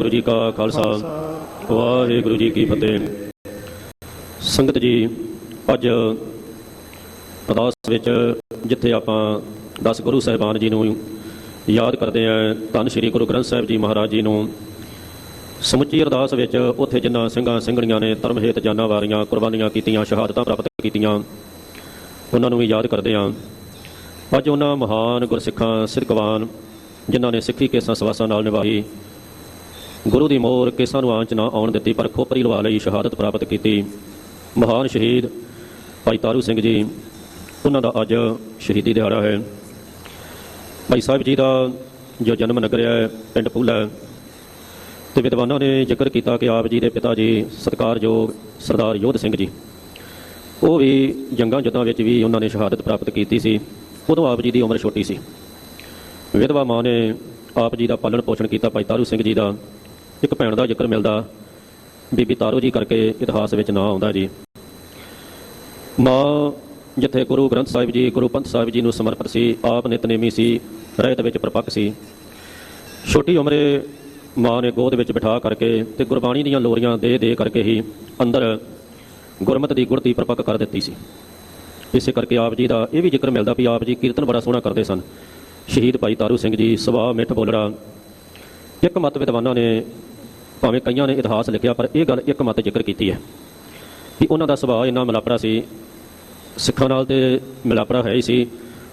ਵਾਹਿਗੁਰੂ ਜੀ ਕਾ ਖਾਲਸਾ। ਵਾਹਿਗੁਰੂ ਜੀ ਕੀ ਫਤਿਹ। ਸੰਗਤ ਜੀ, ਅੱਜ ਅਰਦਾਸ ਵਿੱਚ ਜਿੱਥੇ ਆਪਾਂ 10 ਗੁਰੂ ਸਾਹਿਬਾਨ ਜੀ ਨੂੰ ਯਾਦ ਕਰਦੇ ਆਂ ਧੰਨ ਸ਼੍ਰੀ ਗੁਰੂ ਗ੍ਰੰਥ ਸਾਹਿਬ ਜੀ ਮਹਾਰਾਜ ਜੀ ਨੂੰ। ਸਮੁੱਚੀ ਅਰਦਾਸ ਵਿੱਚ ਉੱਥੇ ਜਿਨ੍ਹਾਂ ਸਿੰਘਾਂ ਸਿੰਘਣੀਆਂ ਨੇ ਧਰਮ ਹੇਤ ਜਾਨਾਂ ਵਾਰੀਆਂ, ਕੁਰਬਾਨੀਆਂ ਕੀਤੀਆਂ, ਸ਼ਹਾਦਤਾਂ ਪ੍ਰਾਪਤ ਕੀਤੀਆਂ, ਉਹਨਾਂ ਨੂੰ ਵੀ ਯਾਦ ਕਰਦੇ ਆਂ ਅੱਜ ਉਹਨਾਂ ਮਹਾਨ ਗੁਰਸਿੱਖਾਂ ਸਿਰਕਵਾਨ ਜਿਨ੍ਹਾਂ ਨੇ ਸਿੱਖੀ ਕੇਸਾਂ ਸਵਾਸਾਂ ਨਾਲ ਨਿਭਾਈ ਗੁਰੂ ਦੀ ਮੋਹਰ ਕੇਸਾਂ ਨੂੰ ਆਂਚ ਨਾ ਆਉਣ ਦਿੱਤੀ, ਪਰ ਖੋਪਰੀ ਲਵਾ ਲਈ, ਸ਼ਹਾਦਤ ਪ੍ਰਾਪਤ ਕੀਤੀ। ਮਹਾਨ ਸ਼ਹੀਦ ਭਾਈ ਤਾਰੂ ਸਿੰਘ ਜੀ, ਉਹਨਾਂ ਦਾ ਅੱਜ ਸ਼ਹੀਦੀ ਦਿਹਾੜਾ ਹੈ। ਭਾਈ ਸਾਹਿਬ ਜੀ ਦਾ ਜੋ ਜਨਮ ਨਗਰ ਹੈ, ਪਿੰਡ ਪੂਲਾ ਹੈ ਤੇ ਵਿਦਵਾਨਾਂ ਨੇ ਜ਼ਿਕਰ ਕੀਤਾ ਕਿ ਆਪ ਜੀ ਦੇ ਪਿਤਾ ਜੀ ਸਤਿਕਾਰਯੋਗ ਸਰਦਾਰ ਯੋਧ ਸਿੰਘ ਜੀ। ਉਹ ਵੀ ਜੰਗਾਂ ਜੁੱਧਾਂ ਵਿੱਚ ਵੀ ਉਹਨਾਂ ਨੇ ਸ਼ਹਾਦਤ ਪ੍ਰਾਪਤ ਕੀਤੀ ਸੀ। ਉਦੋਂ ਆਪ ਜੀ ਦੀ ਉਮਰ ਛੋਟੀ ਸੀ। ਵਿਧਵਾ ਮਾਂ ਨੇ ਆਪ ਜੀ ਦਾ ਪਾਲਣ ਪੋਸ਼ਣ ਕੀਤਾ ਭਾਈ ਤਾਰੂ ਸਿੰਘ ਜੀ ਦਾ। ਇੱਕ ਭੈਣ ਦਾ ਜ਼ਿਕਰ ਮਿਲਦਾ। ਬੀਬੀ ਤਾਰੂ ਜੀ ਕਰਕੇ ਇਤਿਹਾਸ ਵਿੱਚ ਨਾਂ ਆਉਂਦਾ ਜੀ। ਮਾਂ ਜਿੱਥੇ ਗੁਰੂ ਗ੍ਰੰਥ ਸਾਹਿਬ ਜੀ, ਗੁਰੂ ਪੰਥ ਸਾਹਿਬ ਜੀ ਨੂੰ ਸਮਰਪਿਤ ਸੀ, ਆਪ ਨਿਤਨੇਮੀ ਸੀ, ਰਹਿਤ ਵਿੱਚ ਪ੍ਰਪੱਕ ਸੀ। ਛੋਟੀ ਉਮਰੇ ਮਾਂ ਨੇ ਗੋਦ ਵਿੱਚ ਬਿਠਾ ਕਰਕੇ ਤੇ ਗੁਰਬਾਣੀ ਦੀਆਂ ਲੋਰੀਆਂ ਦੇ ਦੇ ਕਰਕੇ ਹੀ ਅੰਦਰ ਗੁਰਮਤ ਦੀ ਗੁਰਤੀ ਪ੍ਰਪੱਕ ਕਰ ਦਿੱਤੀ ਸੀ। ਇਸੇ ਕਰਕੇ ਆਪ ਜੀ ਦਾ ਇਹ ਵੀ ਜ਼ਿਕਰ ਮਿਲਦਾ ਵੀ ਆਪ ਜੀ ਕੀਰਤਨ ਬੜਾ ਸੋਹਣਾ ਕਰਦੇ ਸਨ। ਸ਼ਹੀਦ ਭਾਈ ਤਾਰੂ ਸਿੰਘ ਜੀ ਸੁਭਾਅ ਮਿੱਠ ਬੋਲੜਾ। ਇੱਕ ਮਤ ਵਿਦਵਾਨਾਂ ਨੇ ਭਾਵੇਂ ਕਈਆਂ ਨੇ ਇਤਿਹਾਸ ਲਿਖਿਆ, ਪਰ ਇਹ ਗੱਲ ਇੱਕ ਮਤ ਜ਼ਿਕਰ ਕੀਤੀ ਹੈ ਕਿ ਉਹਨਾਂ ਦਾ ਸੁਭਾਅ ਇੰਨਾ ਮਿਲਾਪੜਾ ਸੀ, ਸਿੱਖਾਂ ਨਾਲ ਤੇ ਮਿਲਾਪੜਾ ਹੈ ਹੀ ਸੀ,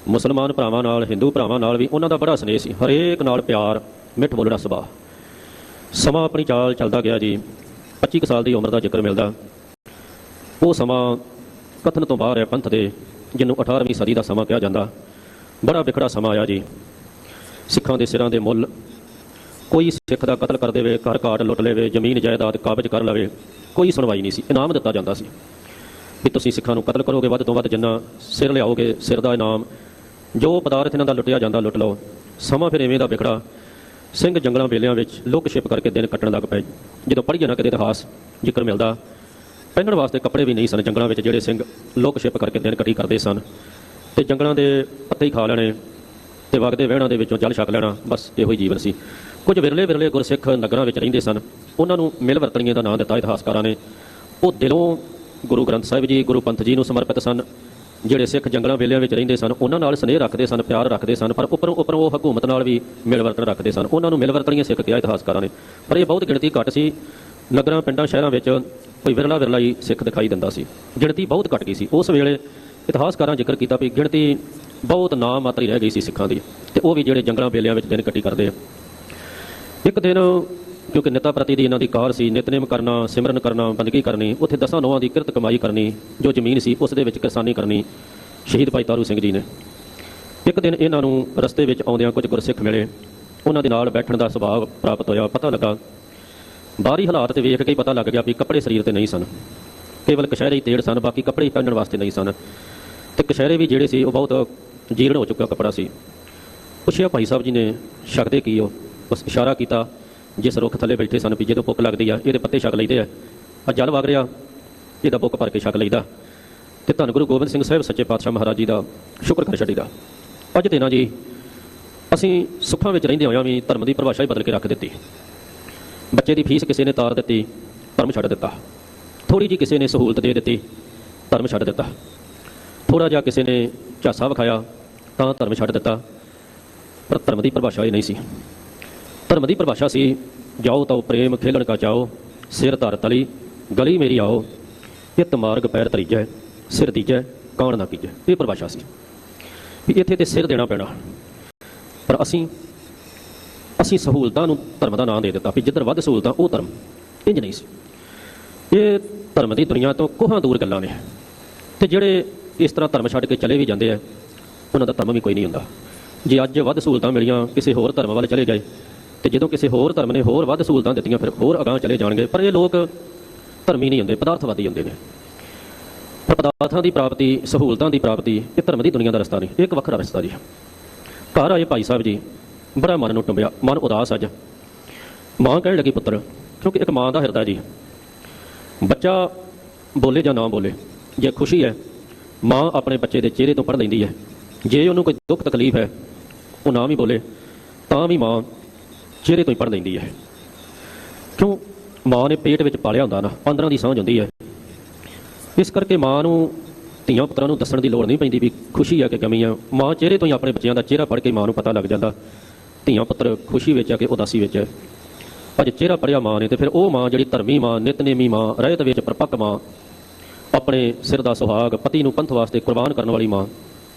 ਮੁਸਲਮਾਨ ਭਰਾਵਾਂ ਨਾਲ, ਹਿੰਦੂ ਭਰਾਵਾਂ ਨਾਲ ਵੀ ਉਹਨਾਂ ਦਾ ਬੜਾ ਸਨੇਹ ਸੀ, ਹਰੇਕ ਨਾਲ ਪਿਆਰ, ਮਿੱਠ ਬੋਲਣਾ ਸੁਭਾਅ। ਸਮਾਂ ਆਪਣੀ ਚਾਲ ਚੱਲਦਾ ਗਿਆ ਜੀ 25 ਕੁ ਸਾਲ ਦੀ ਉਮਰ ਦਾ ਜ਼ਿਕਰ ਮਿਲਦਾ। ਉਹ ਸਮਾਂ ਕਥਨ ਤੋਂ ਬਾਹਰ ਹੈ ਪੰਥ ਦੇ, ਜਿਹਨੂੰ 18ਵੀਂ ਸਦੀ ਦਾ ਸਮਾਂ ਕਿਹਾ ਜਾਂਦਾ। ਬੜਾ ਵਿਖੜਾ ਸਮਾਂ ਆਇਆ ਜੀ। ਸਿੱਖਾਂ ਦੇ ਸਿਰਾਂ ਦੇ ਮੁੱਲ ਕੋਈ ਸਿੱਖ ਦਾ ਕਤਲ ਕਰ ਦੇਵੇ, ਘਰ ਘਾਟ ਲੁੱਟ ਲਵੇ, ਜ਼ਮੀਨ ਜਾਇਦਾਦ ਕਾਬਜ਼ ਕਰ ਲਵੇ, ਕੋਈ ਸੁਣਵਾਈ ਨਹੀਂ ਸੀ। ਇਨਾਮ ਦਿੱਤਾ ਜਾਂਦਾ ਸੀ ਵੀ ਤੁਸੀਂ ਸਿੱਖਾਂ ਨੂੰ ਕਤਲ ਕਰੋਗੇ, ਵੱਧ ਤੋਂ ਵੱਧ ਜਿੰਨਾ ਸਿਰ ਲਿਆਓਗੇ, ਸਿਰ ਦਾ ਇਨਾਮ, ਜੋ ਪਦਾਰਥ ਇਹਨਾਂ ਦਾ ਲੁੱਟਿਆ ਜਾਂਦਾ, ਲੁੱਟ ਲਓ। ਸਮਾਂ ਫਿਰ ਐਵੇਂ ਦਾ ਵਿਖੜਾ, ਸਿੰਘ ਜੰਗਲਾਂ ਵੇਲਿਆਂ ਵਿੱਚ ਲੋਕ ਛਿਪ ਕਰਕੇ ਦਿਨ ਕੱਟਣ ਲੱਗ ਪਏ। ਜਦੋਂ ਪੜ੍ਹੀਏ ਨਾ ਕਿਤੇ ਇਤਿਹਾਸ, ਜ਼ਿਕਰ ਮਿਲਦਾ, ਪਹਿਨਣ ਵਾਸਤੇ ਕੱਪੜੇ ਵੀ ਨਹੀਂ ਸਨ ਜੰਗਲਾਂ ਵਿੱਚ ਜਿਹੜੇ ਸਿੰਘ ਲੋਕ ਛਿਪ ਕਰਕੇ ਦਿਨ ਕੱਟੀ ਕਰਦੇ ਸਨ। ਤੇ ਜੰਗਲਾਂ ਦੇ ਪੱਤੇ ਹੀ ਖਾ ਲੈਣੇ, ਤੇ ਵਗਦੇ ਵਹਿਣਾਂ ਦੇ ਵਿੱਚੋਂ ਜਲ ਛਕ ਲੈਣਾ, ਬਸ ਇਹੋ ਹੀ ਜੀਵਨ ਸੀ। ਕੁਝ ਵਿਰਲੇ ਵਿਰਲੇ ਗੁਰਸਿੱਖ ਨਗਰਾਂ ਵਿੱਚ ਰਹਿੰਦੇ ਸਨ। ਉਹਨਾਂ ਨੂੰ ਮਿਲ ਵਰਤਣੀਆਂ ਦਾ ਨਾਂ ਦਿੱਤਾ ਇਤਿਹਾਸਕਾਰਾਂ ਨੇ। ਉਹ ਦਿਲੋਂ ਗੁਰੂ ਗ੍ਰੰਥ ਸਾਹਿਬ ਜੀ, ਗੁਰੂ ਪੰਥ ਜੀ ਨੂੰ ਸਮਰਪਿਤ ਸਨ। ਜਿਹੜੇ ਸਿੱਖ ਜੰਗਲਾਂ ਵੇਲਿਆਂ ਵਿੱਚ ਰਹਿੰਦੇ ਸਨ, ਉਹਨਾਂ ਨਾਲ ਸਨੇਹ ਰੱਖਦੇ ਸਨ, ਪਿਆਰ ਰੱਖਦੇ ਸਨ, ਪਰ ਉੱਪਰੋਂ ਉੱਪਰੋਂ ਉਹ ਹਕੂਮਤ ਨਾਲ ਵੀ ਮਿਲ ਵਰਤਣ ਰੱਖਦੇ ਸਨ। ਉਹਨਾਂ ਨੂੰ ਮਿਲ ਵਰਤਣੀਆਂ ਸਿੱਖ ਕਿਹਾ ਇਤਿਹਾਸਕਾਰਾਂ ਨੇ। ਪਰ ਇਹ ਬਹੁਤ ਗਿਣਤੀ ਘੱਟ ਸੀ। ਨਗਰਾਂ, ਪਿੰਡਾਂ, ਸ਼ਹਿਰਾਂ ਵਿੱਚ ਕੋਈ ਵਿਰਲਾ ਵਿਰਲਾ ਹੀ ਸਿੱਖ ਦਿਖਾਈ ਦਿੰਦਾ ਸੀ। ਗਿਣਤੀ ਬਹੁਤ ਘੱਟ ਗਈ ਸੀ। ਉਸ ਵੇਲੇ ਇਤਿਹਾਸਕਾਰਾਂ ਜ਼ਿਕਰ ਕੀਤਾ ਵੀ ਗਿਣਤੀ ਬਹੁਤ ਨਾ ਮਾਤਰੀ ਰਹਿ ਗਈ ਸੀ ਸਿੱਖਾਂ ਦੀ। ਤੇ ਉਹ ਵੀ ਜਿਹੜੇ ਜੰਗਲਾਂ ਵੇਲਿਆਂ ਵਿੱਚ ਦਿਨ ਕੱਟੀ ਕਰਦੇ ਆ। ਇੱਕ ਦਿਨ, ਕਿਉਂਕਿ ਨਿਤਾ ਪ੍ਰਤੀ ਦੀ ਇਹਨਾਂ ਦੀ ਕਾਰ ਸੀ, ਨਿਤਨੇਮ ਕਰਨਾ, ਸਿਮਰਨ ਕਰਨਾ ਬੰਦਗੀ ਕਰਨੀ, ਉੱਥੇ ਦਸਾਂ ਨੌਵਾਂ ਦੀ ਕਿਰਤ ਕਮਾਈ ਕਰਨੀ, ਜੋ ਜ਼ਮੀਨ ਸੀ ਉਸ ਦੇ ਵਿੱਚ ਕਿਸਾਨੀ ਕਰਨੀ, ਸ਼ਹੀਦ ਭਾਈ ਤਾਰੂ ਸਿੰਘ ਜੀ ਨੇ। ਇੱਕ ਦਿਨ ਇਹਨਾਂ ਨੂੰ ਰਸਤੇ ਵਿੱਚ ਆਉਂਦਿਆਂ ਕੁਝ ਗੁਰਸਿੱਖ ਮਿਲੇ। ਉਹਨਾਂ ਦੇ ਨਾਲ ਬੈਠਣ ਦਾ ਸੁਭਾਅ ਪ੍ਰਾਪਤ ਹੋਇਆ, ਪਤਾ ਲੱਗਾ। ਬਾਹਰੀ ਹਾਲਾਤ ਤੇ ਵੇਖ ਕੇ ਹੀ ਪਤਾ ਲੱਗ ਗਿਆ ਵੀ ਕੱਪੜੇ ਸਰੀਰ ਤੇ ਨਹੀਂ ਸਨ। ਕੇਵਲ ਕਸ਼ਹਿਰੇ ਹੀ ਤੇੜ ਸਨ, ਬਾਕੀ ਕੱਪੜੇ ਹੀ ਪਹਿਨਣ ਵਾਸਤੇ ਨਹੀਂ ਸਨ। ਤੇ ਕਸ਼ਹਿਰੇ ਵੀ ਜਿਹੜੇ ਸੀ, ਉਹ ਬਹੁਤ ਜੀਰਣ ਹੋ ਚੁੱਕਾ ਕੱਪੜਾ ਸੀ। ਪੁੱਛਿਆ ਭਾਈ ਸਾਹਿਬ ਜੀ ਨੇ, ਛਕਦੇ ਕੀ ਹੋ? ਬਸ ਇਸ਼ਾਰਾ ਕੀਤਾ, ਜਿਸ ਰੁੱਖ ਥੱਲੇ ਬੈਠੇ ਸਨ ਵੀ ਜਦੋਂ ਭੁੱਖ ਲੱਗਦੀ ਆ, ਇਹਦੇ ਪੱਤੇ ਛਕ ਲਈਦੇ ਆ। ਆ ਜਲ ਵਗ ਰਿਹਾ, ਇਹਦਾ ਬੁੱਕ ਭਰ ਕੇ ਛਕ ਲਈਦਾ। ਤੇ ਧੰਨ ਗੁਰੂ ਗੋਬਿੰਦ ਸਿੰਘ ਸਾਹਿਬ, ਸੱਚੇ ਪਾਤਸ਼ਾਹ ਮਹਾਰਾਜ ਜੀ ਦਾ ਸ਼ੁਕਰ ਕਰ ਛੱਡੀਦਾ। ਅੱਜ ਤੇ ਨਾ ਜੀ, ਅਸੀਂ ਸੁੱਖਾਂ ਵਿੱਚ ਰਹਿੰਦੇ ਹੋਇਆਂ ਵੀ ਧਰਮ ਦੀ ਪਰਿਭਾਸ਼ਾ ਹੀ ਬਦਲ ਕੇ ਰੱਖ ਦਿੱਤੀ। ਬੱਚੇ ਦੀ ਫੀਸ ਕਿਸੇ ਨੇ ਤਾਰ ਦਿੱਤੀ, ਧਰਮ ਛੱਡ ਦਿੱਤਾ। ਥੋੜੀ ਜੀ ਕਿਸੇ ਨੇ ਸਹੂਲਤ ਦੇ ਦਿੱਤੀ, ਧਰਮ ਛੱਡ ਦਿੱਤਾ। ਥੋੜਾ ਜਿਹਾ ਕਿਸੇ ਨੇ ਝਾਸਾ ਵਿਖਾਇਆ, ਤਾਂ ਧਰਮ ਛੱਡ ਦਿੱਤਾ। ਪਰ ਧਰਮ ਦੀ ਪਰਿਭਾਸ਼ਾ ਇਹ ਨਹੀਂ ਸੀ। ਧਰਮ ਦੀ ਪਰਿਭਾਸ਼ਾ ਸੀ, ਜਾਓ ਤਾਂ ਪ੍ਰੇਮ ਖੇਲਣ ਕਾ ਚਾਓ ਸਿਰ ਧਰ ਤਲੀ, ਗਲੀ ਮੇਰੀ ਆਓ ਇਤ ਮਾਰਗ ਪੈਰ ਤਰੀਜੈ ਸਿਰ ਦੀਜੈ, ਕਾਣ ਨਾ ਕੀਜੈ। ਇਹ ਪਰਿਭਾਸ਼ਾ ਸੀ ਵੀ ਇੱਥੇ ਤੇ ਸਿਰ ਦੇਣਾ ਪੈਣਾ। ਪਰ ਅਸੀਂ ਅਸੀਂ ਸਹੂਲਤਾਂ ਨੂੰ ਧਰਮ ਦਾ ਨਾਮ ਦੇ ਦਿੱਤਾ ਵੀ ਜਿੱਧਰ ਵੱਧ ਸਹੂਲਤਾਂ, ਉਹ ਧਰਮ ਇੰਜ ਨਹੀਂ ਸੀ। ਇਹ ਧਰਮ ਦੀ ਦੁਨੀਆ ਤੋਂ ਕੋਹਾਂ ਦੂਰ ਗੱਲਾਂ ਨੇ। ਤੇ ਜਿਹੜੇ ਇਸ ਤਰ੍ਹਾਂ ਧਰਮ ਛੱਡ ਕੇ ਚਲੇ ਵੀ ਜਾਂਦੇ ਆ, ਉਹਨਾਂ ਦਾ ਧਰਮ ਵੀ ਕੋਈ ਨਹੀਂ ਹੁੰਦਾ। ਜੇ ਅੱਜ ਵੱਧ ਸਹੂਲਤਾਂ ਮਿਲੀਆਂ, ਕਿਸੇ ਹੋਰ ਧਰਮ ਵੱਲ ਚਲੇ ਗਏ ਤੇ ਜਦੋਂ ਕਿਸੇ ਹੋਰ ਧਰਮ ਨੇ ਹੋਰ ਵੱਧ ਸਹੂਲਤਾਂ ਦਿੱਤੀਆਂ, ਫਿਰ ਹੋਰ ਅਗਾਂਹ ਚਲੇ ਜਾਣਗੇ। ਪਰ ਇਹ ਲੋਕ ਧਰਮੀ ਨਹੀਂ ਹੁੰਦੇ, ਪਦਾਰਥਵਾਦੀ ਹੁੰਦੇ ਨੇ। ਪਦਾਰਥਾਂ ਦੀ ਪ੍ਰਾਪਤੀ, ਸਹੂਲਤਾਂ ਦੀ ਪ੍ਰਾਪਤੀ, ਇਹ ਧਰਮ ਦੀ ਦੁਨੀਆ ਦਾ ਰਸਤਾ ਨਹੀਂ ਇਹ ਇੱਕ ਵੱਖਰਾ ਰਸਤਾ ਜੀ। ਘਰ ਆਏ ਭਾਈ ਸਾਹਿਬ ਜੀ, ਬੜਾ ਮਨ ਨੂੰ ਟੁੰਬਿਆ, ਮਨ ਉਦਾਸ ਅੱਜ। ਮਾਂ ਕਹਿਣ ਲੱਗੀ, ਪੁੱਤਰ, ਕਿਉਂਕਿ ਇੱਕ ਮਾਂ ਦਾ ਹਿਰਦਾ ਜੀ। ਬੱਚਾ ਬੋਲੇ ਜਾਂ ਨਾ ਬੋਲੇ, ਜੇ ਖੁਸ਼ੀ ਹੈ, ਮਾਂ ਆਪਣੇ ਬੱਚੇ ਦੇ ਚਿਹਰੇ ਤੋਂ ਪੜ੍ਹ ਲੈਂਦੀ ਹੈ। ਜੇ ਉਹਨੂੰ ਕੋਈ ਦੁੱਖ ਤਕਲੀਫ ਹੈ, ਉਹ ਨਾ ਵੀ ਬੋਲੇ, ਤਾਂ ਵੀ ਮਾਂ ਚਿਹਰੇ ਤੋਂ ਹੀ ਪੜ੍ਹ ਲੈਂਦੀ ਹੈ। ਕਿਉਂ? ਮਾਂ ਨੇ ਪੇਟ ਵਿੱਚ ਪਾਲਿਆ ਹੁੰਦਾ ਨਾ 15 ਦੀ ਸਾਂਝ ਹੁੰਦੀ ਹੈ। ਇਸ ਕਰਕੇ ਮਾਂ ਨੂੰ, ਧੀਆਂ ਪੁੱਤਰਾਂ ਨੂੰ ਦੱਸਣ ਦੀ ਲੋੜ ਨਹੀਂ ਪੈਂਦੀ ਵੀ ਖੁਸ਼ੀ ਆ ਕਿ ਗਮੀ ਆ। ਮਾਂ ਚਿਹਰੇ ਤੋਂ ਹੀ ਆਪਣੇ ਬੱਚਿਆਂ ਦਾ ਚਿਹਰਾ ਪੜ੍ਹ ਕੇ ਮਾਂ ਨੂੰ ਪਤਾ ਲੱਗ ਜਾਂਦਾ। ਧੀਆਂ ਪੁੱਤਰ ਖੁਸ਼ੀ ਵਿੱਚ ਆ ਕਿ ਉਦਾਸੀ ਵਿੱਚ ਹੈ ਅੱਜ ਚਿਹਰਾ ਪੜਿਆ ਮਾਂ ਨੇ ਤੇ ਫਿਰ ਉਹ ਮਾਂ ਜਿਹੜੀ ਧਰਮੀ ਮਾਂ, ਨਿਤਨੇਮੀ ਮਾਂ, ਰਹਿਤ ਵਿੱਚ ਪਰਪੱਕ ਮਾਂ, ਆਪਣੇ ਸਿਰ ਦਾ ਸੁਹਾਗ, ਪਤੀ ਨੂੰ ਪੰਥ ਵਾਸਤੇ ਕੁਰਬਾਨ ਕਰਨ ਵਾਲੀ ਮਾਂ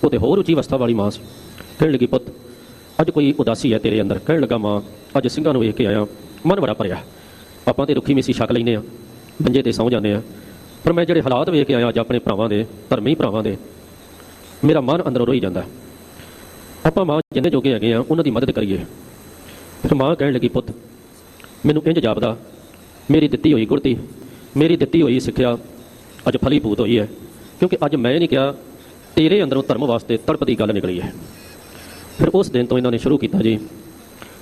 ਉਹ ਤੇ ਹੋਰ ਉੱਚੀ ਅਵਸਥਾ ਵਾਲੀ ਮਾਂ ਸੀ। ਕਹਿਣ ਲੱਗੀ, ਪੁੱਤ ਅੱਜ ਕੋਈ ਉਦਾਸੀ ਹੈ ਤੇਰੇ ਅੰਦਰ, ਕਹਿਣ ਲੱਗਾ ਮਾਂ, ਅੱਜ ਸਿੰਘਾਂ ਨੂੰ ਵੇਖ ਕੇ ਆਇਆ, ਮਨ ਬੜਾ ਭਰਿਆ। ਆਪਾਂ ਤੇ ਰੁੱਖੀ ਮਿੱਸੀ ਛਕ ਲੈਨੇ ਆ ਬੰਜੇ ਤੇ ਸੌਂ ਜਾਂਦੇ ਆ ਪਰ ਮੈਂ ਜਿਹੜੇ ਹਾਲਾਤ ਵੇਖ ਕੇ ਆਇਆ ਅੱਜ ਆਪਣੇ ਭਰਾਵਾਂ ਦੇ, ਧਰਮੀ ਭਰਾਵਾਂ ਦੇ, ਮੇਰਾ ਮਨ ਅੰਦਰੋਂ ਰੋਈ ਜਾਂਦਾ। ਆਪਾਂ ਮਾਂ ਜਿੰਨੇ ਜੋਗੇ ਹੈਗੇ ਆ ਉਹਨਾਂ ਦੀ ਮਦਦ ਕਰੀਏ। ਫਿਰ ਮਾਂ ਕਹਿਣ ਲੱਗੀ, ਪੁੱਤ, ਮੈਨੂੰ ਇੰਜ ਜਾਪਦਾ, ਮੇਰੀ ਦਿੱਤੀ ਹੋਈ ਗੁਰਤੀ ਮੇਰੀ ਦਿੱਤੀ ਹੋਈ ਸਿੱਖਿਆ ਅੱਜ ਫਲੀਭੂਤ ਹੋਈ ਹੈ, ਕਿਉਂਕਿ ਅੱਜ ਮੈਂ ਨਹੀਂ ਕਿਹਾ, ਤੇਰੇ ਅੰਦਰੋਂ ਧਰਮ ਵਾਸਤੇ ਤੜਪ ਦੀ ਗੱਲ ਨਿਕਲੀ ਹੈ। ਫਿਰ ਉਸ ਦਿਨ ਤੋਂ ਇਹਨਾਂ ਨੇ ਸ਼ੁਰੂ ਕੀਤਾ ਜੀ।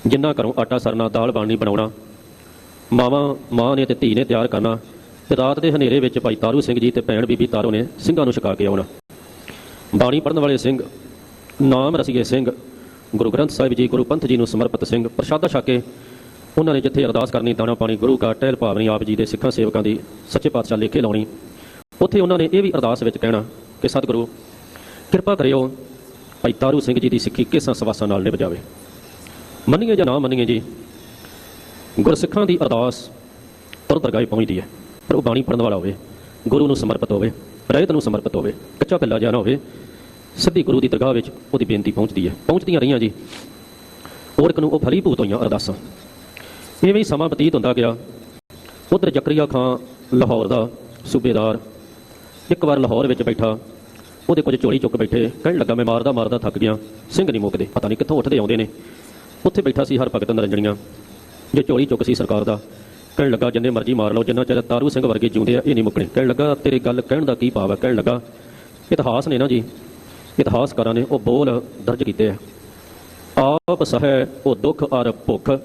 ਜਿੰਨਾ ਘਰੋਂ ਆਟਾ, ਸਰਨਾ, ਦਾਲ, ਬਾਣੀ ਬਣਾਉਣਾ। ਮਾਵਾਂ, ਮਾਂ ਨੇ ਤੇ ਧੀ ਨੇ ਤਿਆਰ ਕਰਨਾ। ਤੇ ਰਾਤ ਦੇ ਹਨੇਰੇ ਵਿੱਚ ਭਾਈ ਤਾਰੂ ਸਿੰਘ ਜੀ ਤੇ ਭੈਣ ਬੀਬੀ ਤਾਰੂ ਨੇ ਸਿੰਘਾਂ ਨੂੰ ਛਕਾ ਕੇ ਆਉਣਾ। ਬਾਣੀ ਪੜਨ ਵਾਲੇ ਸਿੰਘ ਨਾਮ ਰਸੀਏ ਸਿੰਘ, ਗੁਰੂ ਗ੍ਰੰਥ ਸਾਹਿਬ ਜੀ, ਗੁਰੂ ਪੰਥ ਜੀ ਨੂੰ ਸਮਰਪਿਤ ਸਿੰਘ, ਪ੍ਰਸ਼ਾਦਾ ਛਕ ਕੇ ਉਹਨਾਂ ਨੇ ਜਿੱਥੇ ਅਰਦਾਸ ਕਰਨੀ, ਦਾਣਾ ਪਾਣੀ, ਗੁਰੂ ਕਾ ਟਹਿਲ ਭਾਵਨੀ ਆਪ ਜੀ ਦੇ ਸਿੱਖਾਂ ਸੇਵਕਾਂ ਦੀ ਸੱਚੇ ਪਾਤਸ਼ਾਹ ਲੇਖੇ ਲਾਉਣੀ। ਉੱਥੇ ਉਹਨਾਂ ਨੇ ਇਹ ਵੀ ਅਰਦਾਸ ਵਿੱਚ ਕਹਿਣਾ ਕਿ ਸਤਿਗੁਰੂ, ਕਿਰਪਾ ਕਰਿਓ ਭਾਈ ਤਾਰੂ ਸਿੰਘ ਜੀ ਦੀ ਸਿੱਖੀ ਕਿਸਾਂ ਸਵਾਸਾਂ ਨਾਲ ਨਿਭ ਜਾਵੇ? ਮੰਨੀਏ ਜਾਂ ਨਾ ਮੰਨੀਏ ਜੀ, ਗੁਰਸਿੱਖਾਂ ਦੀ ਅਰਦਾਸ ਤੁਰ ਦਰਗਾਹ ਪਹੁੰਚਦੀ ਹੈ। ਪਰ ਉਹ ਬਾਣੀ ਪੜਨ ਵਾਲਾ ਹੋਵੇ, ਗੁਰੂ ਨੂੰ ਸਮਰਪਿਤ ਹੋਵੇ, ਰਹਿਤ ਨੂੰ ਸਮਰਪਿਤ ਹੋਵੇ, ਕੱਚਾ ਕੱਲਾ ਜਾਣਾ ਹੋਵੇ, ਸਿੱਧੀ ਗੁਰੂ ਦੀ ਦਰਗਾਹ ਵਿੱਚ ਉਹਦੀ ਬੇਨਤੀ ਪਹੁੰਚਦੀ ਹੈ। ਪਹੁੰਚਦੀਆਂ ਰਹੀਆਂ ਜੀ। ਔਰਕ ਨੂੰ ਉਹ ਫਲੀਭੂਤ ਹੋਈਆਂ ਅਰਦਾਸਾਂ। ਇਵੇਂ ਹੀ ਸਮਾਂ ਬਤੀਤ ਹੁੰਦਾ ਗਿਆ। ਉਧਰ ਜ਼ਕਰੀਆ ਖਾਂ ਲਾਹੌਰ ਦਾ ਸੂਬੇਦਾਰ ਇੱਕ ਵਾਰ ਲਾਹੌਰ ਵਿੱਚ ਬੈਠਾ। ਉਹਦੇ ਕੁਝ ਝੋਲੀ ਚੁੱਕ ਬੈਠੇ, ਕਹਿਣ ਲੱਗਾ, ਮੈਂ ਮਾਰਦਾ ਮਾਰਦਾ ਥੱਕ ਗਿਆ। ਸਿੰਘ ਨਹੀਂ ਮੁੱਕਦੇ। ਪਤਾ ਨਹੀਂ ਕਿੱਥੋਂ ਉੱਠਦੇ ਆਉਂਦੇ ਨੇ। ਉੱਥੇ ਬੈਠਾ ਸੀ ਹਰ ਭਗਤ ਨਰੰਜਣੀਆਂ। ਜੋ ਝੋਲੀ ਚੁੱਕ ਸੀ ਸਰਕਾਰ ਦਾ। ਕਹਿਣ ਲੱਗਾ, ਜਿੰਨੇ ਮਰਜ਼ੀ ਮਾਰ ਲਓ, ਜਿੰਨਾ ਚਿਰ ਤਾਰੂ ਸਿੰਘ ਵਰਗੇ ਜਿਉਂਦੇ ਆ, ਇਹ ਨਹੀਂ ਮੁੱਕਣੇ। ਕਹਿਣ ਲੱਗਾ, ਤੇਰੀ ਗੱਲ ਕਹਿਣ ਦਾ ਕੀ ਭਾਵ ਹੈ? ਕਹਿਣ ਲੱਗਾ, ਇਤਿਹਾਸ ਨੇ ਨਾ ਜੀ, ਇਤਿਹਾਸਕਾਰਾਂ ਨੇ ਉਹ ਬੋਲ ਦਰਜ ਕੀਤੇ ਆ। ਆਪ ਸਹਿ, ਉਹ ਦੁੱਖ ਅਰ ਭੁੱਖ।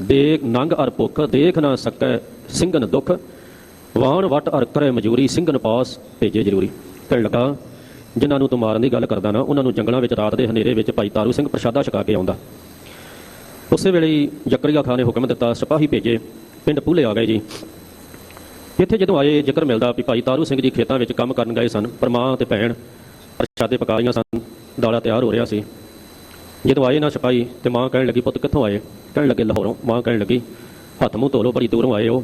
ਦੇਖ ਨੰਗ ਅਰ ਭੁੱਖ, ਦੇਖ ਨਾ ਸਕੈ ਸਿੰਘਨ ਦੁੱਖ। ਵਾਣ ਵਟ ਅਰ ਕਰੇ ਮਜੂਰੀ, ਸਿੰਘਨ ਪਾਸ ਭੇਜੇ ਜ਼ਰੂਰੀ। ਕਹਿਣ ਲੱਗਾ ਜਿਨ੍ਹਾਂ ਨੂੰ ਤੂੰ ਮਾਰਨ ਦੀ ਗੱਲ ਕਰਦਾ ਨਾ, ਉਹਨਾਂ ਨੂੰ ਜੰਗਲਾਂ ਵਿੱਚ, ਰਾਤ ਦੇ ਹਨੇਰੇ ਵਿੱਚ ਭਾਈ ਤਾਰੂ ਸਿੰਘ ਪ੍ਰਸ਼ਾਦਾ ਛਕਾ ਕੇ ਆਉਂਦਾ। ਉਸੇ ਵੇਲੇ ਹੀ ਜ਼ਕਰੀਆ ਖਾਨ ਨੇ ਹੁਕਮ ਦਿੱਤਾ, ਸਿਪਾਹੀ ਭੇਜੇ, ਪਿੰਡ ਪੂਲੇ ਆ ਗਏ ਜੀ। ਇੱਥੇ ਜਦੋਂ ਆਏ, ਜ਼ਿਕਰ ਮਿਲਦਾ ਵੀ ਭਾਈ ਤਾਰੂ ਸਿੰਘ ਜੀ ਖੇਤਾਂ ਵਿੱਚ ਕੰਮ ਕਰਨ ਗਏ ਸਨ, ਪਰ ਮਾਂ ਤੇ ਭੈਣ ਪ੍ਰਸ਼ਾਦੇ ਪਕਾ ਰਹੀਆਂ ਸਨ ਦਾਲਾ ਤਿਆਰ ਹੋ ਰਿਹਾ ਸੀ। ਜਦੋਂ ਆਏ ਨਾ ਸਿਪਾਹੀ, ਤੇ ਮਾਂ ਕਹਿਣ ਲੱਗੀ, ਪੁੱਤ, ਕਿੱਥੋਂ ਆਏ? ਕਹਿਣ ਲੱਗੇ, ਲਾਹੌਰੋਂ। ਮਾਂ ਕਹਿਣ ਲੱਗੀ, ਹੱਥ ਮੂੰਹ ਧੋ ਲਓ, ਬੜੀ ਦੂਰੋਂ ਆਏ ਹੋ।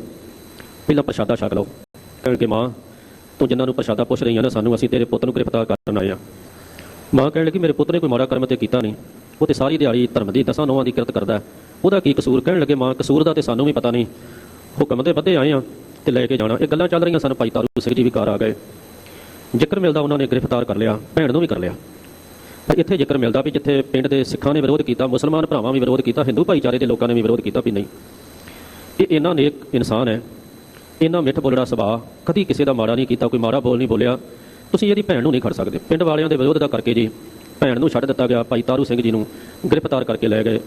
ਪਹਿਲਾਂ ਪ੍ਰਸ਼ਾਦਾ ਛਕ ਲਓ। ਕਹਿਣ ਕਿ ਮਾਂ ਤੂੰ ਜਿਨ੍ਹਾਂ ਨੂੰ ਪ੍ਰਸ਼ਾਦਾ ਪੁੱਛ ਰਹੀਆਂ ਨੇ, ਸਾਨੂੰ ਅਸੀਂ ਤੇਰੇ ਪੁੱਤ ਨੂੰ ਗ੍ਰਿਫਤਾਰ ਕਰਨ ਆਏ ਆ ਮਾਂ ਕਹਿਣ ਲੱਗੀ, ਮੇਰੇ ਪੁੱਤ ਨੇ ਕੋਈ ਮਾੜਾ ਕਰਮ ਤੇ ਕੀਤਾ ਨਹੀਂ। ਉਹ ਤੇ ਸਾਰੀ ਦਿਹਾੜੀ ਧਰਮ ਦੀ ਦਸਾਂ ਨੋਆਂ ਦੀ ਕਿਰਤ ਕਰਦਾ ਉਹਦਾ ਕੀ ਕਸੂਰ? ਕਹਿਣ ਲੱਗੇ, ਮਾਂ, ਕਸੂਰ ਦਾ ਤੇ ਸਾਨੂੰ ਵੀ ਪਤਾ ਨਹੀਂ। ਹੁਕਮ ਤੇ ਵੱਧੇ ਆਏ ਆ ਤੇ ਲੈ ਕੇ ਜਾਣਾ। ਇਹ ਗੱਲਾਂ ਚੱਲ ਰਹੀਆਂ ਸਨ। ਭਾਈ ਤਾਰੂ ਸਿੰਘ ਜੀ ਵੀ ਘਰ ਆ ਗਏ। ਜ਼ਿਕਰ ਮਿਲਦਾ ਉਹਨਾਂ ਨੇ ਗ੍ਰਿਫਤਾਰ ਕਰ ਲਿਆ, ਭੈਣ ਨੂੰ ਵੀ ਕਰ ਲਿਆ। ਪਰ ਇੱਥੇ ਜ਼ਿਕਰ ਮਿਲਦਾ ਵੀ ਜਿੱਥੇ ਪਿੰਡ ਦੇ ਸਿੱਖਾਂ ਨੇ ਵਿਰੋਧ ਕੀਤਾ, ਮੁਸਲਮਾਨ ਭਰਾਵਾਂ ਵੀ ਵਿਰੋਧ ਕੀਤਾ, ਹਿੰਦੂ ਭਾਈਚਾਰੇ ਦੇ ਲੋਕਾਂ ਨੇ ਵੀ ਵਿਰੋਧ ਕੀਤਾ ਵੀ ਨਹੀਂ। ਇਹ ਇਹਨਾਂ ਨੇਕ ਇਨਸਾਨ ਹੈ ਇੰਨਾ ਮਿੱਠ ਬੋਲਣਾ ਸੁਭਾਅ, ਕਦੀ ਕਿਸੇ ਦਾ ਮਾੜਾ ਨਹੀਂ ਕੀਤਾ, ਕੋਈ ਮਾੜਾ ਬੋਲ ਨਹੀਂ ਬੋਲਿਆ। ਤੁਸੀਂ ਇਹਦੀ ਭੈਣ ਨੂੰ ਨਹੀਂ ਖੜ ਸਕਦੇ। ਪਿੰਡ ਵਾਲਿਆਂ ਦੇ ਵਿਰੋਧ ਦਾ ਕਰਕੇ ਜੀ ਭੈਣ ਨੂੰ ਛੱਡ ਦਿੱਤਾ ਗਿਆ ਭਾਈ ਤਾਰੂ ਸਿੰਘ ਜੀ ਨੂੰ, ਗ੍ਰਿਫਤਾਰ ਕਰਕੇ ਲੈ ਗਏ।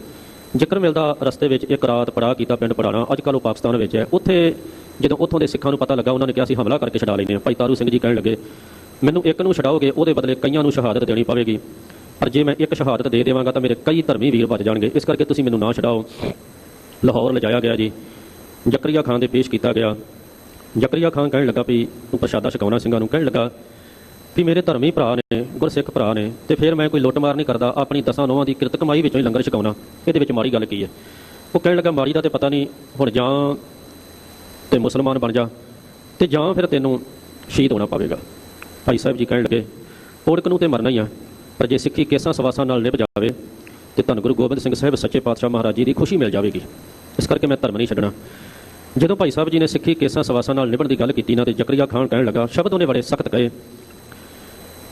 ਜ਼ਿਕਰ ਮਿਲਦਾ ਰਸਤੇ ਵਿੱਚ ਇੱਕ ਰਾਤ ਪੜਾ ਕੀਤਾ ਪਿੰਡ ਪੜਾਣਾ ਅੱਜ ਕੱਲ੍ਹ ਉਹ ਪਾਕਿਸਤਾਨ ਵਿੱਚ ਹੈ। ਉੱਥੇ ਜਦੋਂ ਉੱਥੋਂ ਦੇ ਸਿੱਖਾਂ ਨੂੰ ਪਤਾ ਲੱਗਾ, ਉਹਨਾਂ ਨੇ ਕਿਹਾ ਸੀ ਹਮਲਾ ਕਰਕੇ ਛਡਾ ਲੈਂਦੇ ਹਾਂ। ਭਾਈ ਤਾਰੂ ਸਿੰਘ ਜੀ ਕਹਿਣ ਲੱਗੇ, ਮੈਨੂੰ ਇੱਕ ਨੂੰ ਛਡਾਓਗੇ, ਉਹਦੇ ਬਦਲੇ ਕਈਆਂ ਨੂੰ ਸ਼ਹਾਦਤ ਦੇਣੀ ਪਵੇਗੀ। ਪਰ ਜੇ ਮੈਂ ਇੱਕ ਸ਼ਹਾਦਤ ਦੇ ਦੇਵਾਂਗਾ, ਤਾਂ ਮੇਰੇ ਕਈ ਧਰਮੀ ਵੀਰ ਬਚ ਜਾਣਗੇ। ਇਸ ਕਰਕੇ ਤੁਸੀਂ ਮੈਨੂੰ ਨਾ ਛਡਾਓ। ਲਾਹੌਰ ਲਿਜਾਇਆ ਗਿਆ ਜੀ। ਜ਼ਕਰੀਆ ਖਾਨ ਦੇ ਪੇਸ਼ ਕੀਤਾ ਗਿਆ। ਜ਼ਕਰੀਆ ਖਾਨ ਕਹਿਣ ਲੱਗਾ ਵੀ ਤੂੰ ਪ੍ਰਸ਼ਾਦਾ ਛਕਾਉਣਾ ਸਿੰਘਾਂ ਨੂੰ। ਕਹਿਣ ਲੱਗਾ ਵੀ ਮੇਰੇ ਧਰਮੀ ਭਰਾ ਨੇ, ਗੁਰਸਿੱਖ ਭਰਾ ਨੇ, ਤੇ ਫਿਰ ਮੈਂ ਕੋਈ ਲੁੱਟਮਾਰ ਨਹੀਂ ਕਰਦਾ, ਆਪਣੀ ਦਸਾਂ ਨੋਹਾਂ ਦੀ ਕਿਰਤ ਕਮਾਈ ਵਿੱਚੋਂ ਹੀ ਲੰਗਰ ਛਕਾਉਣਾ। ਇਹਦੇ ਵਿੱਚ ਮਾੜੀ ਗੱਲ ਕੀ ਹੈ? ਉਹ ਕਹਿਣ ਲੱਗਾ, ਮਾੜੀ ਦਾ ਤੇ ਪਤਾ ਨਹੀਂ, ਹੁਣ ਜਾਂ ਤੇ ਮੁਸਲਮਾਨ ਬਣ ਜਾ, ਤੇ ਜਾਂ ਫਿਰ ਤੈਨੂੰ ਸ਼ਹੀਦ ਹੋਣਾ ਪਵੇਗਾ। ਭਾਈ ਸਾਹਿਬ ਜੀ ਕਹਿਣ ਲੱਗੇ, ਔੜਕ ਨੂੰ ਤੇ ਮਰਨਾ ਹੀ ਆ, ਪਰ ਜੇ ਸਿੱਖੀ ਕੇਸਾਂ ਸਵਾਸਾਂ ਨਾਲ ਨਿਭ ਜਾਵੇ, ਤੇ ਧੰਨ ਗੁਰੂ ਗੋਬਿੰਦ ਸਿੰਘ ਸਾਹਿਬ ਸੱਚੇ ਪਾਤਸ਼ਾਹ ਮਹਾਰਾਜ ਜੀ ਦੀ ਖੁਸ਼ੀ ਮਿਲ ਜਾਵੇਗੀ। ਇਸ ਕਰਕੇ ਮੈਂ ਧਰਮ ਨਹੀਂ ਛੱਡਣਾ। ਜਦੋਂ ਭਾਈ ਸਾਹਿਬ ਜੀ ਨੇ ਸਿੱਖੀ ਕੇਸਾਂ ਸਵਾਸਾਂ ਨਾਲ ਨਿਭਣ ਦੀ ਗੱਲ ਕੀਤੀ ਨਾ ਤੇ ਜ਼ਕਰੀਆ ਖਾਨ ਕਹਿਣ ਲੱਗਾ, ਸ਼ਬਦ ਉਹਨੇ ਬੜੇ ਸਖਤ ਕਹੇ।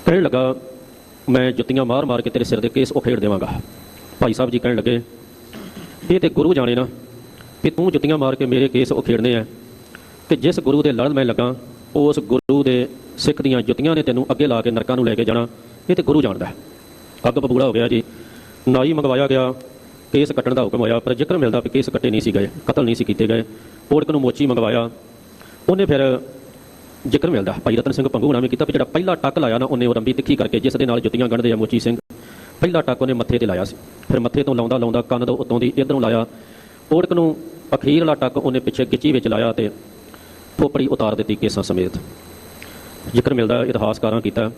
ਕਹਿਣ ਲੱਗਾ, ਮੈਂ ਜੁੱਤੀਆਂ ਮਾਰ ਮਾਰ ਕੇ ਤੇਰੇ ਸਿਰ ਦੇ ਕੇਸ ਉਖੇੜ ਦੇਵਾਂਗਾ। ਭਾਈ ਸਾਹਿਬ ਜੀ ਕਹਿਣ ਲੱਗੇ, ਇਹ ਤੇ ਗੁਰੂ ਜਾਣੇ ਨਾ ਕਿ ਤੂੰ ਜੁੱਤੀਆਂ ਮਾਰ ਕੇ ਮੇਰੇ ਕੇਸ ਉਖੇੜਨੇ ਆ ਕਿ ਜਿਸ ਗੁਰੂ ਦੇ ਲੜ ਮੈਂ ਲੱਗਾ, ਉਸ ਗੁਰੂ ਦੇ ਸਿੱਖ ਦੀਆਂ ਜੁੱਤੀਆਂ ਨੇ ਤੈਨੂੰ ਅੱਗੇ ਲਾ ਕੇ ਨਰਕਾਂ ਨੂੰ ਲੈ ਕੇ ਜਾਣਾ। ਇਹ ਤੇ ਗੁਰੂ ਜਾਣਦਾ ਹੈ। ਅੱਗ ਬਬੂੜਾ ਹੋ ਗਿਆ ਜੀ। ਨਾਈ ਮੰਗਵਾਇਆ ਗਿਆ, ਕੇਸ ਕੱਟਣ ਦਾ ਹੁਕਮ ਹੋਇਆ, ਪਰ ਜ਼ਿਕਰ ਮਿਲਦਾ ਵੀ ਕੇਸ ਕੱਟੇ ਨਹੀਂ ਸੀ ਗਏ, ਕਤਲ ਨਹੀਂ ਸੀ ਕੀਤੇ ਗਏ। ਔੜਕ ਨੂੰ ਮੋਚੀ ਮੰਗਵਾਇਆ। ਉਹਨੇ ਫਿਰ ਜ਼ਿਕਰ ਮਿਲਦਾ, ਭਾਈ ਰਤਨ ਸਿੰਘ ਪੰਗੂ ਨਾਮੇ ਕੀਤਾ ਵੀ ਜਿਹੜਾ ਪਹਿਲਾ ਟੱਕ ਲਾਇਆ ਨਾ, ਉਹਨੇ ਉਹ ਰੰਬੀ ਤਿੱਖੀ ਕਰਕੇ ਜਿਸ ਦੇ ਨਾਲ ਜੁੱਤੀਆਂ ਗੰਢਦੇ ਆ ਮੋਚੀ ਸਿੰਘ। ਪਹਿਲਾ ਟੱਕ ਉਹਨੇ ਮੱਥੇ ਤੇ ਲਾਇਆ ਸੀ। ਫਿਰ ਮੱਥੇ ਤੋਂ ਲਾਉਂਦਾ ਲਾਉਂਦਾ ਕੰਨ ਤੋਂ ਉੱਤੋਂ ਦੀ ਇਧਰੋਂ ਲਾਇਆ। ਔੜਕ ਨੂੰ ਅਖੀਰਲਾ ਟੱਕ ਉਹਨੇ ਪਿੱਛੇ ਗਿੱਚੀ ਵਿੱਚ ਲਾਇਆ ਤੇ ਖੋਪੜੀ ਉਤਾਰ ਦਿੱਤੀ ਕੇਸਾਂ ਸਮੇਤ। ਜ਼ਿਕਰ ਮਿਲਦਾ, ਇਤਿਹਾਸਕਾਰਾਂ ਕੀਤਾ,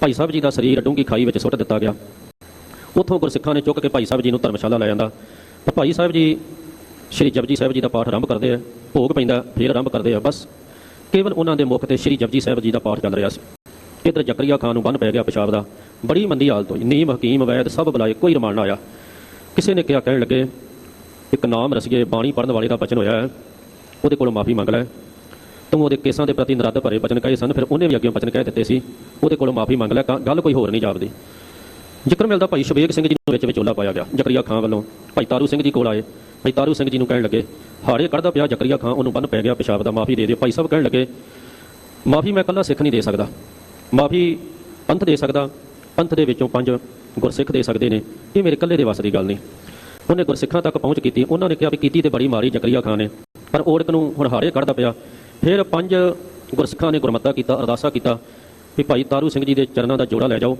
ਭਾਈ ਸਾਹਿਬ ਜੀ ਦਾ ਸਰੀਰ ਡੂੰਘੀ ਖਾਈ ਵਿੱਚ ਸੁੱਟ ਦਿੱਤਾ ਗਿਆ। ਉੱਥੋਂ ਗੁਰਸਿੱਖਾਂ ਨੇ ਚੁੱਕ ਕੇ ਭਾਈ ਸਾਹਿਬ ਜੀ ਨੂੰ ਧਰਮਸ਼ਾਲਾ ਲੈ ਜਾਂਦਾ ਪਰ ਭਾਈ ਸਾਹਿਬ ਜੀ ਸ਼੍ਰੀ ਜਪਜੀ ਸਾਹਿਬ ਜੀ ਦਾ ਪਾਠ ਆਰੰਭ ਕਰਦੇ ਆ, ਭੋਗ ਪੈਂਦਾ, ਫਿਰ ਆਰੰਭ ਕਰਦੇ ਆ, ਬਸ। ਕੇਵਲ ਉਹਨਾਂ ਦੇ ਮੁਖ ਤੇ ਸ਼੍ਰੀ ਜਪਜੀ ਸਾਹਿਬ ਜੀ ਦਾ ਪਾਠ ਚੱਲ ਰਿਹਾ ਸੀ। ਇਧਰ ਜ਼ਕਰੀਆ ਖਾਨ ਨੂੰ ਬੰਨ ਪੈ ਗਿਆ ਪਿਸ਼ਾਬ ਦਾ। ਬੜੀ ਮੰਦੀ ਹਾਲਤ ਹੋਈ। ਨੀਮ, ਹਕੀਮ, ਵੈਦ ਸਭ ਬੁਲਾਏ, ਕੋਈ ਰਮਾਨ ਨਾ ਆਇਆ। ਕਿਸੇ ਨੇ ਕਿਹਾ, ਕਹਿਣ ਲੱਗੇ, ਇੱਕ ਨਾਮ ਰਸੀਏ, ਬਾਣੀ ਪੜਨ ਵਾਲੇ ਦਾ ਬਚਨ ਹੋਇਆ ਹੈ। ਉਹਦੇ ਕੋਲੋਂ ਮਾਫੀ ਮੰਗ ਲੈ। ਤੂੰ ਉਹਦੇ ਕੇਸਾਂ ਦੇ ਪ੍ਰਤੀ ਨਰਦ ਭਰੇ ਬਚਨ ਕਹੇ ਸਨ, ਫਿਰ ਉਹਨੇ ਵੀ ਅੱਗੇ ਬਚਨ ਕਹਿ ਦਿੱਤੇ ਸੀ। ਉਹਦੇ ਕੋਲੋਂ ਮਾਫੀ ਮੰਗ ਲੈ, ਕ- ਗੱਲ ਕੋਈ ਹੋਰ ਨਹੀਂ ਜਾਪਦੀ। ਜ਼ਿਕਰ ਮਿਲਦਾ ਭਾਈ ਸ਼ਬੇਗ ਸਿੰਘ ਜੀ ਨੂੰ ਵਿੱਚ ਵਿਚੋਲਾ ਪਾਇਆ ਗਿਆ। ਜ਼ਕਰੀਆ ਖਾਨ ਵੱਲੋਂ ਭਾਈ ਤਾਰੂ ਸਿੰਘ ਜੀ ਕੋਲ ਆਏ। ਭਾਈ ਤਾਰੂ ਸਿੰਘ ਜੀ ਨੂੰ ਕਹਿਣ ਲੱਗੇ ਹਾੜੇ ਕੱਢਦਾ ਪਿਆ ਜ਼ਕਰੀਆ ਖਾਂ, ਉਹਨੂੰ ਬੰਨ ਪੈ ਗਿਆ ਪਿਸ਼ਾਬ ਦਾ, ਮਾਫੀ ਦੇ ਦਿਓ। ਭਾਈ ਸਾਹਿਬ ਕਹਿਣ ਲੱਗੇ, ਮਾਫੀ ਮੈਂ ਇਕੱਲਾ ਸਿੱਖ ਨਹੀਂ ਦੇ ਸਕਦਾ। ਮਾਫੀ ਪੰਥ ਦੇ ਸਕਦਾ, ਪੰਥ ਦੇ ਵਿੱਚੋਂ ਪੰਜ ਗੁਰਸਿੱਖ ਦੇ ਸਕਦੇ ਨੇ। ਇਹ ਮੇਰੇ ਇਕੱਲੇ ਦੇ ਵੱਸ ਦੀ ਗੱਲ ਨਹੀਂ। ਉਹਨੇ ਗੁਰਸਿੱਖਾਂ ਤੱਕ ਪਹੁੰਚ ਕੀਤੀ, ਉਹਨਾਂ ਨੇ ਕਿਹਾ ਵੀ ਕੀਤੀ ਤੇ ਬੜੀ ਮਾਰੀ ਜ਼ਕਰੀਆ ਖਾਂ ਨੇ। ਪਰ ਓੜਕ ਨੂੰ ਹੁਣ ਹਾੜੇ ਕੱਢਦਾ ਪਿਆ। ਫਿਰ ਪੰਜ ਗੁਰਸਿੱਖਾਂ ਨੇ ਗੁਰਮਤਾ ਕੀਤਾ, ਅਰਦਾਸਾ ਕੀਤਾ ਵੀ ਭਾਈ ਤਾਰੂ ਸਿੰਘ ਜੀ ਦੇ ਚਰਨਾਂ ਦਾ ਜੋੜਾ ਲੈ ਜਾਓ।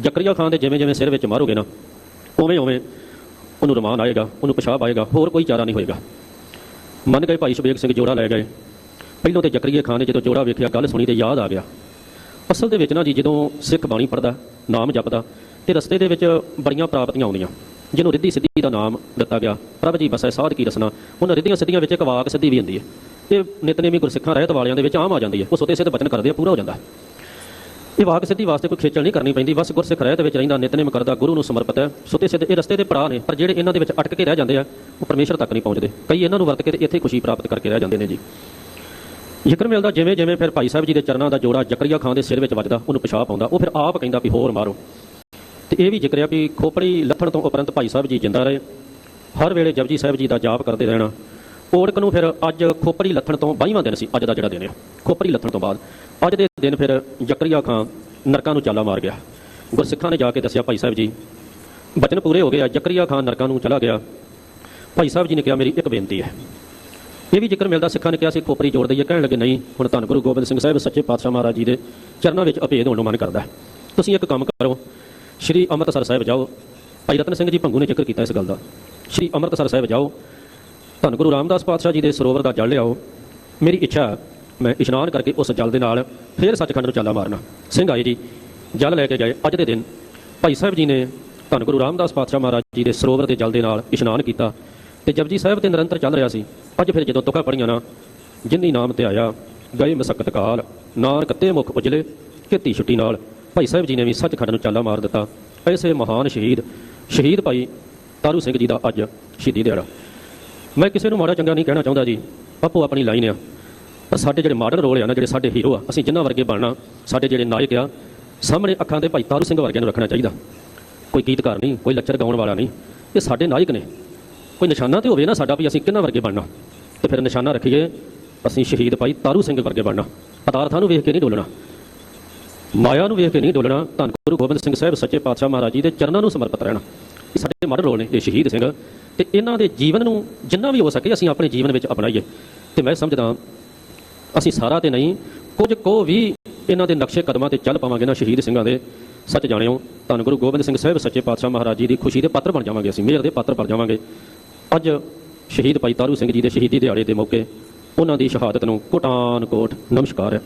ਜ਼ਕਰੀਆ ਖਾਨ ਦੇ ਜਿਵੇਂ ਜਿਵੇਂ ਸਿਰ ਵਿੱਚ ਮਾਰੋਗੇ ਨਾ ਉਵੇਂ ਉਵੇਂ ਉਹਨੂੰ ਰਮਾਨ ਆਏਗਾ, ਉਹਨੂੰ ਪਿਸ਼ਾਬ ਆਏਗਾ, ਹੋਰ ਕੋਈ ਚਾਰਾ ਨਹੀਂ ਹੋਏਗਾ। ਮੰਨ ਗਏ ਭਾਈ ਸ਼ਬੇਗ ਸਿੰਘ ਜੋੜਾ ਲੈ ਗਏ। ਪਹਿਲੋਂ ਤੇ ਜਕਰੀਏ ਖਾਨ ਨੇ ਜਦੋਂ ਜੋੜਾ ਵੇਖਿਆ, ਗੱਲ ਸੁਣੀ ਤੇ ਯਾਦ ਆ ਗਿਆ। ਅਸਲ ਦੇ ਵਿੱਚ ਨਾ ਜੀ ਜਦੋਂ ਸਿੱਖ ਬਾਣੀ ਪੜਦਾ ਨਾਮ ਜਪਦਾ, ਤੇ ਰਸਤੇ ਦੇ ਵਿੱਚ ਬੜੀਆਂ ਪ੍ਰਾਪਤੀਆਂ ਆਉਂਦੀਆਂ, ਜਿਹਨੂੰ ਰਿੱਧੀ ਸਿੱਧੀ ਦਾ ਨਾਮ ਦਿੱਤਾ ਗਿਆ। ਪ੍ਰਭ ਜੀ ਬਸੈ ਸਾਧ ਕੀ ਰਸਨਾ ਉਹਨਾਂ ਰਿੱਧੀਆਂ ਸਿੱਧੀਆਂ ਵਿੱਚ ਇੱਕ ਵਾਕ ਸਿੱਧੀ ਵੀ ਹੁੰਦੀ ਹੈ। ਇਹ ਨਿਤਨੇਮੀ ਗੁਰਸਿੱਖਾਂ, ਰਹਿਤ ਵਾਲਿਆਂ ਦੇ ਵਿੱਚ ਆਮ ਆ ਜਾਂਦੀ ਹੈ। ਉਹ ਸੁੱਤੇ ਸਿੱਧ ਬਚਨ ਕਰਦੇ ਆ, ਪੂਰਾ ਹੋ ਜਾਂਦਾ। ਇਹ ਵਾਕ ਸਿੱਧੀ ਵਾਸਤੇ ਕੋਈ ਖੇਚਲ ਨਹੀਂ ਕਰਨੀ ਪੈਂਦੀ, ਬਸ ਗੁਰਸਿੱਖ ਰਹਿਤ ਵਿੱਚ ਰਹਿੰਦਾ ਨਿਤਨੇਮ ਕਰਦਾ, ਗੁਰੂ ਨੂੰ ਸਮਰਪਿਤ ਹੈ। ਸੁੱਤੇ ਸਿੱਧ ਇਹ ਰਸਤੇ ਦੇ ਪੜਾਅ ਨੇ, ਪਰ ਜਿਹੜੇ ਇਹਨਾਂ ਦੇ ਵਿੱਚ ਅਟਕ ਕੇ ਰਹਿ ਜਾਂਦੇ ਆ, ਉਹ ਪਰਮੇਸ਼ਰ ਤੱਕ ਨਹੀਂ ਪਹੁੰਚਦੇ। ਕਈ ਇਹਨਾਂ ਨੂੰ ਵਰਤ ਕੇ ਤੇ ਇੱਥੇ ਖੁਸ਼ੀ ਪ੍ਰਾਪਤ ਕਰਕੇ ਰਹਿ ਜਾਂਦੇ ਨੇ ਜੀ। ਜ਼ਿਕਰ ਮਿਲਦਾ ਜਿਵੇਂ ਜਿਵੇਂ ਫਿਰ ਭਾਈ ਸਾਹਿਬ ਜੀ ਦੇ ਚਰਨਾਂ ਦਾ ਜੋੜਾ ਜ਼ਕਰੀਆ ਖਾਨ ਦੇ ਸਿਰ ਵਿੱਚ ਵੱਜਦਾ, ਉਹਨੂੰ ਪਿਸ਼ਾਬ ਆਉਂਦਾ, ਉਹ ਫਿਰ ਆਪ ਕਹਿੰਦਾ ਵੀ ਹੋਰ ਮਾਰੋ। ਤੇ ਇਹ ਵੀ ਜ਼ਿਕਰਿਆ ਵੀ ਖੋਪੜੀ ਲੱਥਣ ਤੋਂ ਉਪਰੰਤ ਭਾਈ ਸਾਹਿਬ ਜੀ ਜਿੰਦਾ ਰਹੇ। ਹਰ ਵੇਲੇ ਜਪਜੀ ਸਾਹਿਬ ਜੀ ਦਾ ਜਾਪ ਕਰਦੇ ਰਹਿਣਾ। ਓੜਕ ਨੂੰ ਫਿਰ ਅੱਜ ਖੋਪੜੀ ਲੱਥਣ ਤੋਂ 22ਵਾਂ ਦਿਨ ਸੀ, ਅੱਜ ਦਾ ਜਿਹੜਾ ਦਿਨ ਹੈ। ਖੋਪੜੀ ਲੱਥਣ ਤੋਂ ਬਾਅਦ ਅੱਜ ਦੇ ਦਿਨ ਫਿਰ ਜ਼ਕਰੀਆ ਖਾਨ ਨਰਕਾਂ ਨੂੰ ਚਾਲਾ ਮਾਰ ਗਿਆ। ਗੁਰਸਿੱਖਾਂ ਨੇ ਜਾ ਕੇ ਦੱਸਿਆ, ਭਾਈ ਸਾਹਿਬ ਜੀ, ਬਚਨ ਪੂਰੇ ਹੋ ਗਏ ਆ ਜ਼ਕਰੀਆ ਖਾਨ ਨਰਕਾਂ ਨੂੰ ਚਲਾ ਗਿਆ। ਭਾਈ ਸਾਹਿਬ ਜੀ ਨੇ ਕਿਹਾ, ਮੇਰੀ ਇੱਕ ਬੇਨਤੀ ਹੈ। ਇਹ ਵੀ ਜ਼ਿਕਰ ਮਿਲਦਾ, ਸਿੱਖਾਂ ਨੇ ਕਿਹਾ ਸੀ, ਖੋਪਰੀ ਜੋੜ ਦਈਏ, ਕਹਿਣ ਲੱਗੇ, ਨਹੀਂ, ਹੁਣ ਧੰਨ ਗੁਰੂ ਗੋਬਿੰਦ ਸਿੰਘ ਸਾਹਿਬ, ਸੱਚੇ ਪਾਤਸ਼ਾਹ ਮਹਾਰਾਜ ਜੀ ਦੇ ਚਰਨਾਂ ਵਿੱਚ ਅਭੇਦ ਹੋਣ ਨੂੰ ਮਨ ਕਰਦਾ ਤੁਸੀਂ ਇੱਕ ਕੰਮ ਕਰੋ, ਸ਼੍ਰੀ ਅੰਮ੍ਰਿਤਸਰ ਸਾਹਿਬ ਜਾਓ। ਭਾਈ ਰਤਨ ਸਿੰਘ ਜੀ ਭੰਗੂ ਨੇ ਜ਼ਿਕਰ ਕੀਤਾ ਇਸ ਗੱਲ ਦਾ। ਸ਼੍ਰੀ ਅੰਮ੍ਰਿਤਸਰ ਸਾਹਿਬ ਜਾਓ ਧੰਨ ਗੁਰੂ ਰਾਮਦਾਸ ਪਾਤਸ਼ਾਹ ਜੀ ਦੇ ਸਰੋਵਰ ਦਾ ਜਲ ਲਿਆਓ। ਮੇਰੀ ਇੱਛਾ ਮੈਂ ਇਸ਼ਨਾਨ ਕਰਕੇ ਉਸ ਜਲ ਦੇ ਨਾਲ ਫੇਰ ਸੱਚਖੰਡ ਨੂੰ ਚਾਲਾ ਮਾਰਨਾ। ਸਿੰਘ ਆਏ ਜੀ, ਜਲ ਲੈ ਕੇ ਗਏ ਅੱਜ ਦੇ ਦਿਨ। ਭਾਈ ਸਾਹਿਬ ਜੀ ਨੇ ਧੰਨ ਗੁਰੂ ਰਾਮਦਾਸ ਪਾਤਸ਼ਾਹ ਮਹਾਰਾਜ ਜੀ ਦੇ ਸਰੋਵਰ ਦੇ ਜਲ ਦੇ ਨਾਲ ਇਸ਼ਨਾਨ ਕੀਤਾ ਤੇ ਜਪਜੀ ਸਾਹਿਬ ਤੇ ਨਿਰੰਤਰ ਚੱਲ ਰਿਹਾ ਸੀ। ਅੱਜ ਫਿਰ ਜਦੋਂ ਤੁਕਾਂ ਪੜੀਆਂ ਨਾ, ਜਿੰਨੀ ਨਾਮ ਤੇ ਆਇਆ, ਗਏ ਮਸਕਤ ਕਾਲ, ਨਾਨਕ ਤੇ ਮੁਖ ਉਜਲੇ ਕੀਤੀ ਛੁੱਟੀ ਨਾਲ। ਭਾਈ ਸਾਹਿਬ ਜੀ ਨੇ ਵੀ ਸੱਚਖੰਡ ਨੂੰ ਚਾਲਾ ਮਾਰ ਦਿੱਤਾ। ਐਸੇ ਮਹਾਨ ਸ਼ਹੀਦ ਸ਼ਹੀਦ ਭਾਈ ਤਾਰੂ ਸਿੰਘ ਜੀ ਦਾ ਅੱਜ ਸ਼ਹੀਦੀ ਦਿਹਾੜਾ। ਮੈਂ ਕਿਸੇ ਨੂੰ ਮਾੜਾ ਚੰਗਾ ਨਹੀਂ ਕਹਿਣਾ ਚਾਹੁੰਦਾ ਜੀ। ਆਪੋ ਆਪਣੀ ਲਾਈਨ ਆ। ਪਰ ਸਾਡੇ ਜਿਹੜੇ ਮਾਡਲ ਰੋਲ ਆ ਨਾ, ਜਿਹੜੇ ਸਾਡੇ ਹੀਰੋ ਆ, ਅਸੀਂ ਜਿਨ੍ਹਾਂ ਵਰਗੇ ਬਣਨਾ, ਸਾਡੇ ਜਿਹੜੇ ਨਾਇਕ ਆ, ਸਾਹਮਣੇ ਅੱਖਾਂ ਦੇ ਭਾਈ ਤਾਰੂ ਸਿੰਘ ਵਰਗਿਆਂ ਨੂੰ ਰੱਖਣਾ ਚਾਹੀਦਾ। ਕੋਈ ਗੀਤਕਾਰ ਨਹੀਂ, ਕੋਈ ਲੱਚਰ ਗਾਉਣ ਵਾਲਾ ਨਹੀਂ। ਇਹ ਸਾਡੇ ਨਾਇਕ ਨੇ। ਕੋਈ ਨਿਸ਼ਾਨਾ ਤੇ ਹੋਵੇ ਨਾ ਸਾਡਾ ਵੀ ਅਸੀਂ ਕਿਹਨਾਂ ਵਰਗੇ ਬਣਨਾ। ਤੇ ਫਿਰ ਨਿਸ਼ਾਨਾ ਰੱਖੀਏ, ਅਸੀਂ ਸ਼ਹੀਦ ਭਾਈ ਤਾਰੂ ਸਿੰਘ ਵਰਗੇ ਬਣਨਾ। ਪਦਾਰਥਾਂ ਨੂੰ ਵੇਖ ਕੇ ਨਹੀਂ ਡੋਲਣਾ। ਮਾਇਆ ਨੂੰ ਵੇਖ ਕੇ ਨਹੀਂ ਡੋਲਣਾ। ਧੰਨ ਗੁਰੂ ਗੋਬਿੰਦ ਸਿੰਘ ਸਾਹਿਬ, ਸੱਚੇ ਪਾਤਸ਼ਾਹ ਮਹਾਰਾਜ ਜੀ ਦੇ ਚਰਨਾਂ ਨੂੰ ਸਮਰਪਿਤ ਰਹਿਣਾ। ਸਾਡੇ ਮਾਡਲ ਰੋਲ ਨੇ, ਇਹ ਸ਼ਹੀਦ ਸਿੰਘ, ਤੇ ਇਹਨਾਂ ਦੇ ਜੀਵਨ ਨੂੰ ਜਿੰਨਾ ਵੀ ਹੋ ਸਕੇ ਅਸੀਂ ਆਪਣੇ ਜੀਵਨ ਵਿੱਚ ਅਪਣਾਈਏ। ਤੇ ਮੈਂ ਸਮਝਦਾ ਅਸੀਂ ਸਾਰਾ ਤੇ ਨਹੀਂ, ਕੁਝ ਕੋ ਵੀ ਇਹਨਾਂ ਦੇ ਨਕਸ਼ੇ ਕਦਮਾਂ ਤੇ ਚੱਲ ਪਾਵਾਂਗੇ ਨਾ ਸ਼ਹੀਦ ਸਿੰਘਾਂ ਦੇ, ਸੱਚ ਜਾਣਿਓ, ਧੰਨ ਗੁਰੂ ਗੋਬਿੰਦ ਸਿੰਘ ਸਾਹਿਬ, ਸੱਚੇ ਪਾਤਸ਼ਾਹ ਮਹਾਰਾਜ ਜੀ ਦੀ ਖੁਸ਼ੀ ਦੇ ਪਾਤਰ ਬਣ ਜਾਵਾਂਗੇ ਅਸੀਂ, ਮਿਹਰ ਦੇ ਪਾਤਰ ਬਣ ਜਾਵਾਂਗੇ। ਅੱਜ ਸ਼ਹੀਦ ਭਾਈ ਤਾਰੂ ਸਿੰਘ ਜੀ ਦੇ ਸ਼ਹੀਦੀ ਦਿਹਾੜੇ ਦੇ ਮੌਕੇ, ਉਹਨਾਂ ਦੀ ਸ਼ਹਾਦਤ ਨੂੰ ਕੋਟਾਨ ਕੋਟ ਨਮਸਕਾਰ। ਹੈ